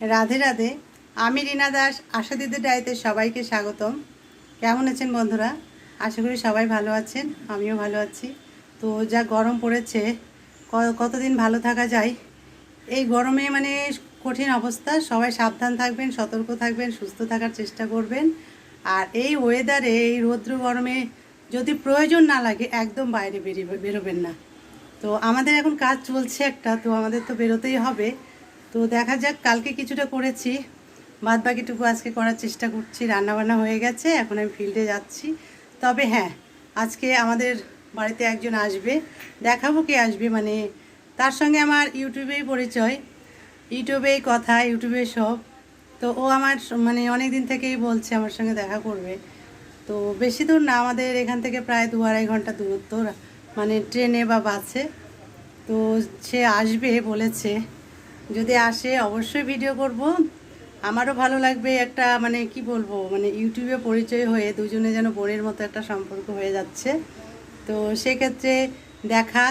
রাধে রাধে, আমি রীনা দাস, আশা দিদির ডায়েতে সবাইকে স্বাগতম। কেমন আছেন বন্ধুরা? আশা করি সবাই ভালো আছেন, আমিও ভালো আছি। তো যা গরম পড়েছে কতদিন ভালো থাকা যায়? এই গরমে মানে কঠিন অবস্থা, সবাই সাবধান থাকবেন, সতর্ক থাকবেন, সুস্থ থাকার চেষ্টা করবেন। আর এই ওয়েদারে এই রৌদ্র গরমে যদি প্রয়োজন না লাগে, একদম বাইরে বেরিয়ে, বেরোবেন না। তো আমাদের এখন কাজ চলছে একটা, তো আমাদের তো বেরোতেই হবে। তো দেখা যাক, কালকে কিছুটা করেছি। বাদ বাকিটুকু আজকে করার চেষ্টা করছি, রান্নাবান্না হয়ে গেছে, এখন আমি ফিল্ডে যাচ্ছি। তবে হ্যাঁ আজকে আমাদের বাড়িতে একজন আসবে, দেখাবো কে আসবে মানে তার সঙ্গে আমার ইউটিউবেই পরিচয়। ইউটিউবেই কথা ইউটিউবে সব। তো ও আমার মানে অনেক দিন থেকেই বলছে আমার সঙ্গে দেখা করবে। তো বেশি দূর না, আমাদের এখান থেকে প্রায় দু আড়াই ঘণ্টা দূরত্ব মানে ট্রেনে বা বাসে। তো সে আসবে, বলেছে। যদি আসে, অবশ্যই ভিডিও করব। আমারও ভালো লাগবে একটা মানে কি বলব মানে ইউটিউবে পরিচয় হয়ে দুজনে যেন বোনের মতো একটা সম্পর্ক হয়ে যাচ্ছে। তো সেক্ষেত্রে দেখা,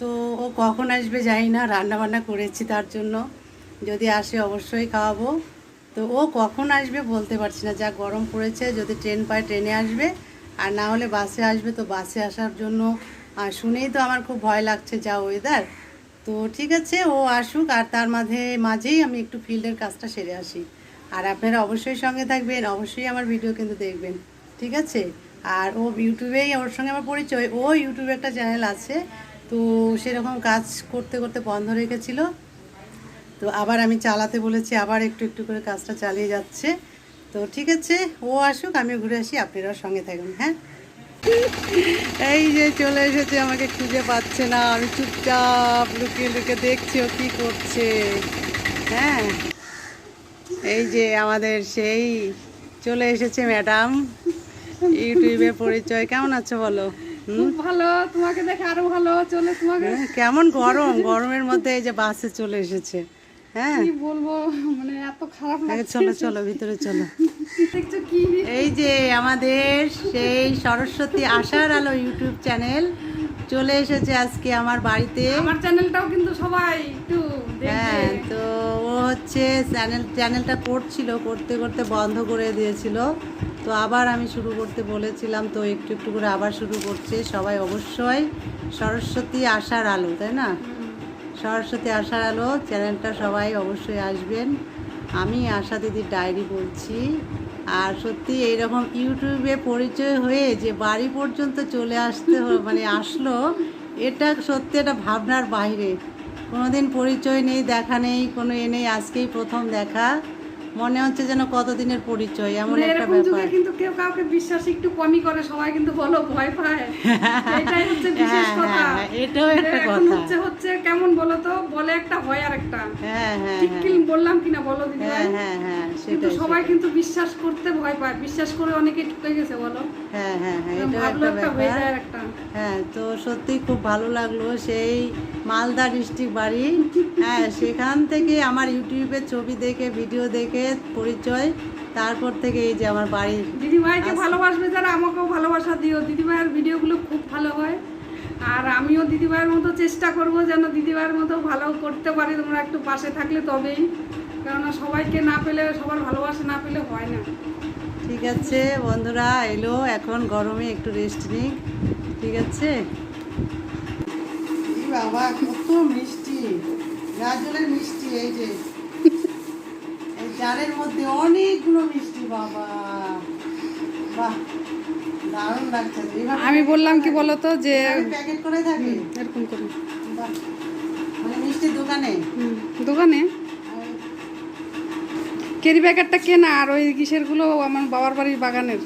তো ও কখন আসবে জানি না রান্না বান্না করেছি তার জন্য। যদি আসে অবশ্যই খাওয়াবো। তো ও কখন আসবে বলতে পারছি না, যা গরম পড়েছে, যদি ট্রেন পায় ট্রেনে আসবে। আর না হলে বাসে আসবে, তো বাসে আসার জন্য শুনেই তো আমার খুব ভয় লাগছে যা ওয়েদার তো ঠিক আছে, ও আসুক আর তার মাঝে, মাঝেই আমি একটু ফিল্ডের কাজটা সেরে আসি। আর আপনারা অবশ্যই সঙ্গে থাকবেন, অবশ্যই আমার ভিডিও কিন্তু দেখবেন, ঠিক আছে? আর ও ইউটিউবেই ওর সঙ্গে আমার পরিচয়, ও ইউটিউবে একটা চ্যানেল আছে, তো সেরকম কাজ করতে করতে বন্ধ রেখেছিল। তো আবার আমি চালাতে বলেছি, আবার একটু একটু করে কাজটা চালিয়ে যাচ্ছে। তো ঠিক আছে, ও আসুক আমি ঘুরে আসি, আপনারাও সঙ্গে থাকবেন হ্যাঁ? এই যে চলে এসেছে আমাকে খুঁজে পাচ্ছে না। আমি চুপচাপ লুকিয়ে লুকিয়ে দেখছি ও কী করছে। হ্যাঁ? এই যে আমাদের সেই চলে এসেছে ম্যাডাম। ইউটিউবে পরিচয়। কেমন আছো বলো? খুব ভালো। তোমাকে দেখে আরও ভালো চলে তোমাকে। হ্যাঁ, কেমন গরম? গরমের মধ্যে এই যে বাসে চলে এসেছে। হ্যাঁ। কি বলব? মানে এত খারাপ আগে চলো চলো ভিতরে চলো। এই যে আমাদের সেই সরস্বতী আশার আলো ইউটিউব চ্যানেল চলে এসেছে আজকে আমার বাড়িতে। আমার চ্যানেলটাও কিন্তু সবাই একটু হ্যাঁ তো ও হচ্ছে চ্যানেল চ্যানেলটা করছিল করতে করতে বন্ধ করে দিয়েছিল। তো আবার আমি শুরু করতে বলেছিলাম তো একটু একটু করে আবার শুরু করছে সবাই অবশ্যই সরস্বতী আশার আলো তাই না? সরস্বতী আশার আলো, চ্যানেলটা সবাই অবশ্যই আসবেন। আমি আশা দিদির ডায়েরি বলছি। আর সত্যি এইরকম ইউটিউবে পরিচয় হয়ে যে বাড়ি পর্যন্ত চলে আসতে মানে আসলো, এটা সত্যি এটা ভাবনার বাইরে। কোনোদিন পরিচয় নেই, দেখা নেই, কোনো এ নেই, আজকেই প্রথম দেখা। মনে হচ্ছে যেন কতদিনের পরিচয় এমন মানে একটা ব্যাপার। কিন্তু কেউ কাউকে বিশ্বাস একটু কমই করে সবাই কিন্তু বলো ভয় পায়। এটাই হচ্ছে বিশেষ হ্যাঁ, কথা। হ্যাঁ, এটাও একটা কথা। হচ্ছে হচ্ছে কেমন বলো তো বলে একটা ভয় আর একটা হ্যাঁ হ্যাঁ ঠিক হ্যাঁ। কি বললাম কিনা বলো দিদি হ্যাঁ হ্যাঁ হ্যাঁ কিন্তু সবাই কিন্তু বিশ্বাস করতে ভয় পায়। বিশ্বাস করে অনেকে ঠকে গেছে বলো। হ্যাঁ হ্যাঁ হ্যাঁ ভাবলো একটা ব্যাপার। হ্যাঁ তো সত্যি খুব ভালো লাগল সেই মালদা ডিস্ট্রিক্ট বাড়ি। হ্যাঁ সেখান থেকে আমার ইউটিউবে ছবি দেখে ভিডিও দেখে পরিচয়। তারপর থেকে এই যে আমার বাড়ি দিদি ভাইকে আচ্ছা। ভালোবাসবে যারা আমাকেও ভালোবাসা দিও। দিদি ভাইয়ের ভিডিওগুলো খুব ভালো হয়। আর আমিও দিদি ভাইয়ের মতো চেষ্টা করব যেন দিদি ভাইয়ের মতো ভালো করতে পারি। তোমরা একটু পাশে থাকলে তবেই। কেননা সবাইকে না পেলে সবার ভালোবাসা না পেলে হয় না। ঠিক আছে বন্ধুরা এলো এখন গরমে একটু রেস্ট নিক ঠিক আছে? বাবা কত মিষ্টি গাজরের মিষ্টি এই যে। এই জারের মধ্যে অনেকগুলো মিষ্টি বাবা। বাহ দারুণ লাগছে। আমি বললাম কি বলো তো যে প্যাকেট করে থাকে? এরকম করে। বাহ মানে মিষ্টির দোকানে? দোকানে? কেরি প্যাকেটটা কেনা আর ওই কিসেরগুলো আমার বাবার বাড়ির বাগানের।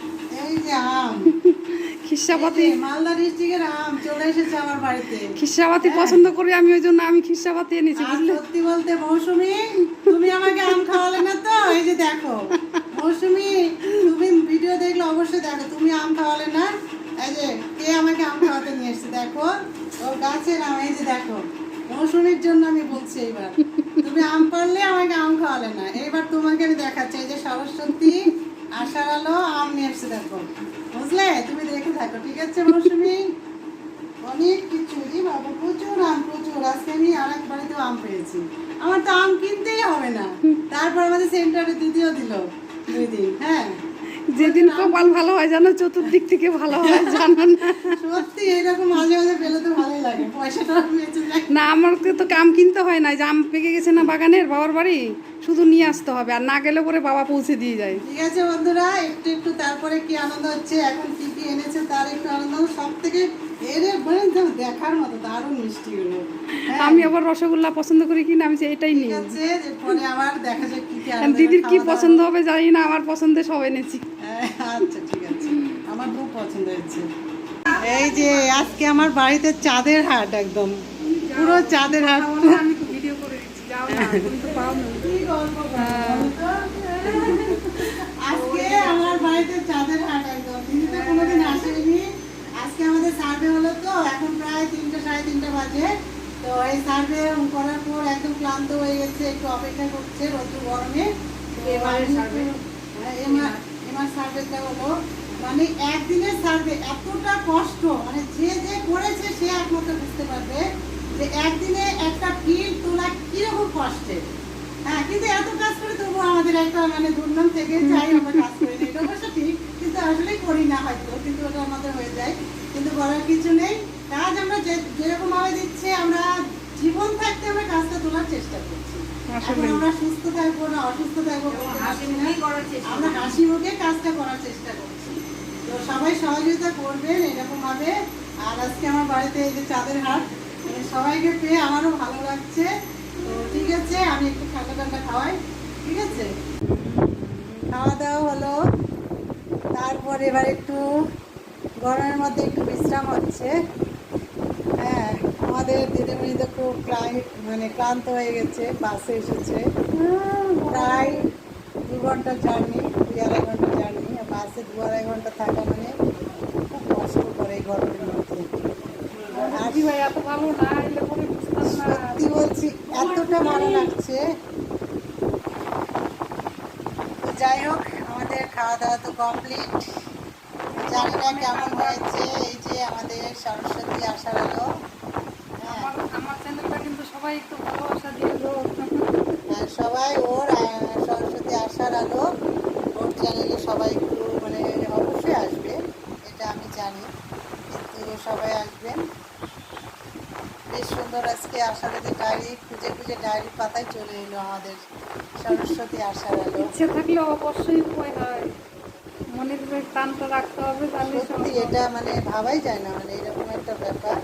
এই যে আম। খিসাপাতি। মালদা ডিস্ট্রিক্টের আম চলে এসেছে আমার বাড়িতে। খিসাপাতি পছন্দ করি আমি ওই জন্য আমি এনেছি বুঝলে? সত্যি বলতে মৌসুমি তুমি আমাকে আম খাওয়ালে না তো? এই যে দেখো মৌসুমি তুমি ভিডিও দেখলে অবশ্যই দেখো তুমি আম খাওয়ালে না? এই যে কে আমাকে আম খাওয়াতে নিয়ে এসছে দেখো? ওর গাছের আম এই যে দেখো মৌসুমির জন্য আমি বলছি এইবার। তুমি আম পারলে আমাকে আম খাওয়ালে না। এবার তোমাকে আমি দেখাচ্ছি, এই যে সরস্বতী আশার আলো, আম নিয়ে এসে দেখো। বুঝলে? তুমি দেখে থাকো, ঠিক আছে মৌসুমি? অনেক কিছু দি বাবা, প্রচুর আম, প্রচুর। আজকে আমি আর এক বাড়িতেও আম পেয়েছি। আমার তো আম কিনতেই হবে না। তারপর আমাদের সেন্টারে দিদিও দিল দুই দিন হ্যাঁ? যেদিন কপাল ভালো হয় জানো চতুর্দিক থেকে ভালো হয় জানো না? সত্যি এরকম মাঝে মাঝে পেলে তো ভালোই লাগে। পয়সাটা বেঁচে যায়। না আমাকে তো আম কিনতে হয় না যে আম পেকে গেছে না বাগানের বাবার বাড়ি শুধু নিয়ে আসতে হবে আর না গেলে পরে বাবা পৌঁছে দিয়ে যায়। ঠিক আছে বন্ধুরা একটু একটু তারপরে কি আনন্দ হচ্ছে এখন কি কি এনেছে তার একটু আনন্দ সব থেকে এর মানে দেখার মতো দারুণ মিষ্টি গুলো হ্যাঁ, আমি আবার রসগোল্লা পছন্দ করি কিনা আমি যে এটাই নিই। আছে যে পরে আবার দেখা যাক কি কি আনন্দ দিদির কি পছন্দ হবে জানি না আমার পছন্দে সব এনেছি। আচ্ছা ঠিক আছে। আমার খুব পছন্দ হয়েছে এই যে আজকে আমার বাড়িতে চাঁদের হাট একদম। পুরো চাঁদের হাট। আমি তো ভিডিও করে দিচ্ছি যাও না তুমি তো পাও না কি গল্প করো? আজকে আমার বাড়িতে চাঁদের হাট একদম। দিদি তো কোনোদিন আসেনি। আজকে আমাদের সার্ভে হলো তো এখন প্রায় তিনটে সাড়ে তিনটে বাজে। তো এই সার্ভে করার পর একদম ক্লান্ত হয়ে গেছে একটু অপেক্ষা করছে রোদ্দুর গরমে। এবারের আমি হ্যাঁ, এবার হলো মানে একদিনের সার্ভে এতটা কষ্ট মানে যে যে করেছে সে একমাত্র বুঝতে পারবে যে একদিনে একটা ফিল তোলা কীরকম কষ্টের হ্যাঁ কিন্তু এত কাজ করে তবু আমাদের একটা মানে দুর্নাম থেকে চাই আমরা কাজ করি না। এটা অবশ্য ঠিক কিন্তু আসলে করি না হয়তো কিন্তু ওটা আমাদের হয়ে যায়। কিন্তু করার কিছু নেই। কাজ আমরা যে যেরকম ভাবে দিচ্ছে আমরা জীবন থাকতে আমরা কাজটা তোলার চেষ্টা করছি। আমরা সুস্থ থাকব না অসুস্থ থাকব আমরা হাসি মুখে কাজটা করার চেষ্টা করছি। তো সবাই সহযোগিতা করবেন আর আজকে আমার বাড়িতে এই যে চাঁদের হাট মানে সবাইকে পেয়ে আমারও ভালো লাগছে। তো ঠিক আছে আমি একটু ঠান্ডা ঠান্ডা খাওয়াই। ঠিক আছে? খাওয়া দাওয়া হলো। তারপর এবার একটু গরমের মধ্যে একটু বিশ্রাম হচ্ছে। হ্যাঁ। আমাদের দিদিমণি তো খুব ক্লাইন্ট মানে ক্লান্ত হয়ে গেছে, বাসে এসেছে। প্রায় দু ঘণ্টা জার্নি দু আড়াই ঘণ্টা জার্নি বাসে দু আড়াই ঘণ্টা থাকা মানে খুব কষ্ট করে এই গরমের মধ্যে। সত্যি বলছি, এতটা ভালো লাগছে। যাই হোক, আমাদের খাওয়া দাওয়া তো কমপ্লিট। জানি না কেমন হয়েছে, এই যে আমাদের সরস্বতী আসার আলো হ্যাঁ আমার আমার চ্যানেলটা কিন্তু সবাই একটু ভালোবাসা দিয়ে দেবো সবাই ওর সরস্বতী আসার আলো। ওর চ্যানেলে সবাই একটু মানে অবশ্যই আসবে এটা আমি জানি। কিন্তু সবাই আসবেন বেশ সুন্দর আজকে আসার আষাঢ়ে ডায়েরি খুঁজে খুঁজে ডায়েরি পাতায় চলে এলো আমাদের সরস্বতী আসার আলো। ইচ্ছে থাকলে অবশ্যই হয় মনের টানটা রাখতে হবে তাহলে সত্যি এটা মানে ভাবাই যায় না মানে এরকম একটা ব্যাপার।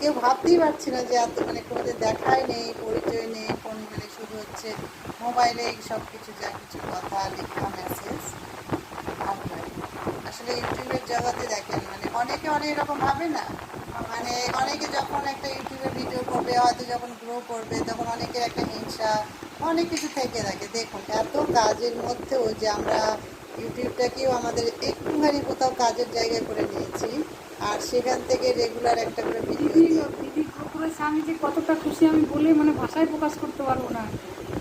কেউ ভাবতেই পারছি না যে এত মানে কোনোদিন দেখাই নেই, পরিচয় নেই ফোন মানে শুধু হচ্ছে মোবাইলে সব কিছু, যা কিছু কথা, লেখা মেসেজ আসলে ইউটিউবের জগতে দেখেন মানে অনেকে অনেক রকম ভাবে না? মানে অনেকে যখন একটা ইউটিউবে ভিডিও করবে, হয়তো যখন গ্রো করবে, তখন অনেকের একটা হিংসা, অনেক কিছু থেকে থাকে। দেখুন, এত কাজের মধ্যেও যে আমরা ইউটিউবটাকেও আমাদের একটুখানি কোথাও কাজের জায়গা করে নিয়েছি আর সেখান থেকে রেগুলার একটা করে ভিডিও দিদি করেছে আমি যে কতটা খুশি আমি বলে মানে ভাষায় প্রকাশ করতে পারব না।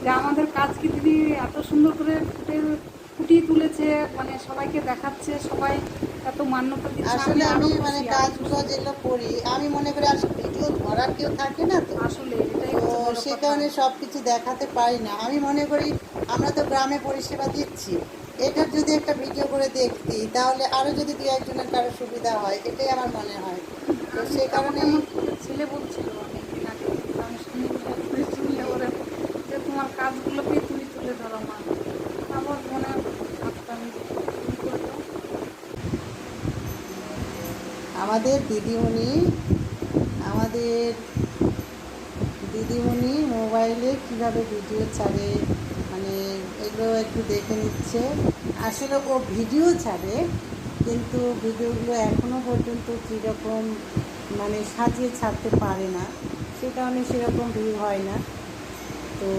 যে আমাদের কাজকে দিদি এত সুন্দর করে ফুটে ফুটিয়ে তুলেছে মানে সবাইকে দেখাচ্ছে সবাই এত মান্যতা দিচ্ছে আসলে আমি মানে কাজগুলো যেগুলো করি আমি মনে করি আর ভিডিও ধরার কেউ থাকে না তো। আসলে তো সে কারণে সব কিছু দেখাতে পারি না। আমি মনে করি আমরা তো গ্রামে পরিষেবা দিচ্ছি। এটার যদি একটা ভিডিও করে দেখতি তাহলে আরও যদি দু একজনের কারও সুবিধা হয় এটাই আমার মনে হয়। তো সে কারণে ছেলে বলছিল অনেকদিন আগে শুনলে ওরা যে তোমার কাজগুলোকে তুমি তুলে ধরো মা। আমার মনে ভাবতাম। আমাদের দিদিমণি আমাদের দিদিমণি মোবাইলে কীভাবে ভিডিও ছাড়ে? এগুলো একটু দেখে নিচ্ছে। আসলে ও ভিডিও ছাড়ে, কিন্তু ভিডিওগুলো এখনও পর্যন্ত কীরকম মানে সাজিয়ে ছাড়তে পারে না। সে কারণে সেরকম ভিউ হয় না। তো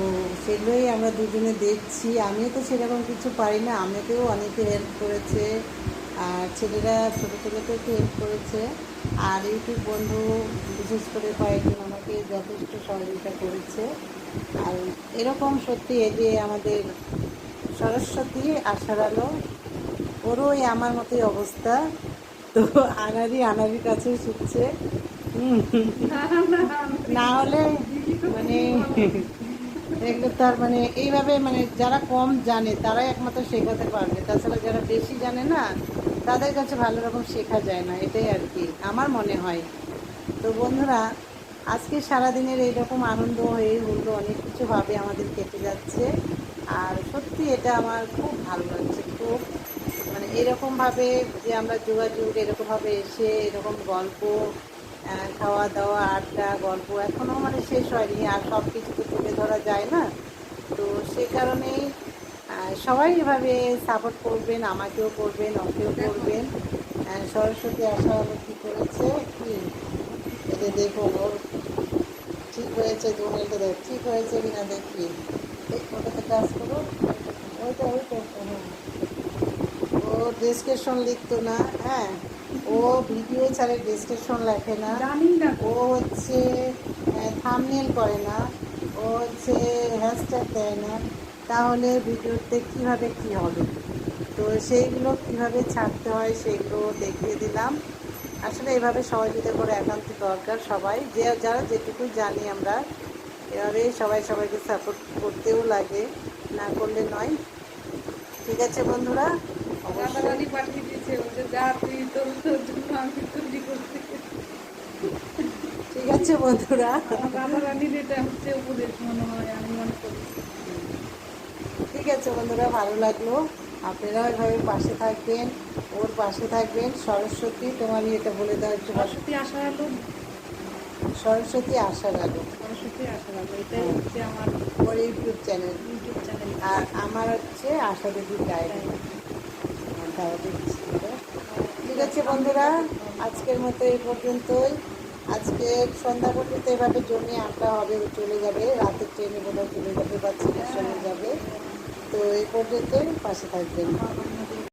সেগুলোই আমরা দুজনে দেখছি। আমিও তো সেরকম কিছু পারি না। আমাকেও অনেকে হেল্প করেছে, আর ছেলেরা ছোটো ছেলেকে একটু হেল্প করেছে। আর ইউটিউব বন্ধু, বিশেষ করে কয়েকজন আমাকে যথেষ্ট সহযোগিতা করেছে। আর এরকম সত্যি এই যে আমাদের সরস্বতী আশার আলো ওরও আমার মতোই অবস্থা। তো আনারি আনারির কাছে শিখছে না হলে মানে। এগুলো তার মানে এইভাবে মানে যারা কম জানে, তারাই একমাত্র শেখাতে পারবে। তাছাড়া যারা বেশি জানে না, তাদের কাছে ভালো রকম শেখা যায় না, এটাই আর কি, আমার মনে হয়। তো বন্ধুরা আজকে সারাদিনের এইরকম আনন্দ হয়ে হলো, অনেক কিছু ভাবে আমাদের কেটে যাচ্ছে। আর সত্যি এটা আমার খুব ভালো লাগছে, খুব। মানে এরকমভাবে যে আমরা যোগাযোগ এরকমভাবে এসে এরকম গল্প খাওয়া দাওয়া, আড্ডা, গল্প এখনও মানে শেষ হয়নি, আর সব কিছু তো তুলে ধরা যায় না। তো সে কারণেই সবাই এভাবে সাপোর্ট করবেন, আমাকেও করবেন, ওকেও করবেন। সরস্বতী আশা কী করেছে, কি? এই যে দেখুন ওর ঠিক হয়েছে জমিটা দেখ ঠিক হয়েছে কি না দেখি ওটাতে কাজ করো ওইটা ওইটা হ্যাঁ। ও ডেসক্রিপশন লিখতো না হ্যাঁ। ও ভিডিও ছাড়ে ডেসক্রিপশন লেখে না। জানি না। ও হচ্ছে থামনেল করে না। ও হচ্ছে হ্যাশট্যাগ দেয় না। তাহলে ভিডিওতে কীভাবে কী হবে? তো সেইগুলো কীভাবে ছাড়তে হয় সেগুলো দেখিয়ে দিলাম। আসলে এভাবে সহযোগিতা করে একান্ত দরকার সবাই। যে যারা যেটুকু জানি আমরা এভাবে সবাই সবাইকে সাপোর্ট করতেও লাগে না করলে নয়। ঠিক আছে বন্ধুরা? ঠিক আছে বন্ধুরা। ঠিক আছে বন্ধুরা ভালো লাগল। আপনারাও এভাবে পাশে থাকবেন। ওর পাশে থাকবেন। সরস্বতী তোমার এটা বলে দাও একটু। সরস্বতী আশা আলো? সরস্বতী আশা রাখো সরস্বতী আশা আলো এটাই হচ্ছে আমার ওর ইউটিউব চ্যানেল। YouTube channel. আর আমার হচ্ছে আশা দেবী ডায়েরি তাও দিচ্ছি ঠিক আছে বন্ধুরা আজকের মতো এই পর্যন্তই। আজকে সন্ধ্যা পর্যন্ত এভাবে জমি আড্ডা হবে চলে যাবে। রাতের ট্রেনে বোধহয় চলে যাবে বা ছেলের সঙ্গে যাবে। তো এই পর্যন্তই পাশে থাকবেন।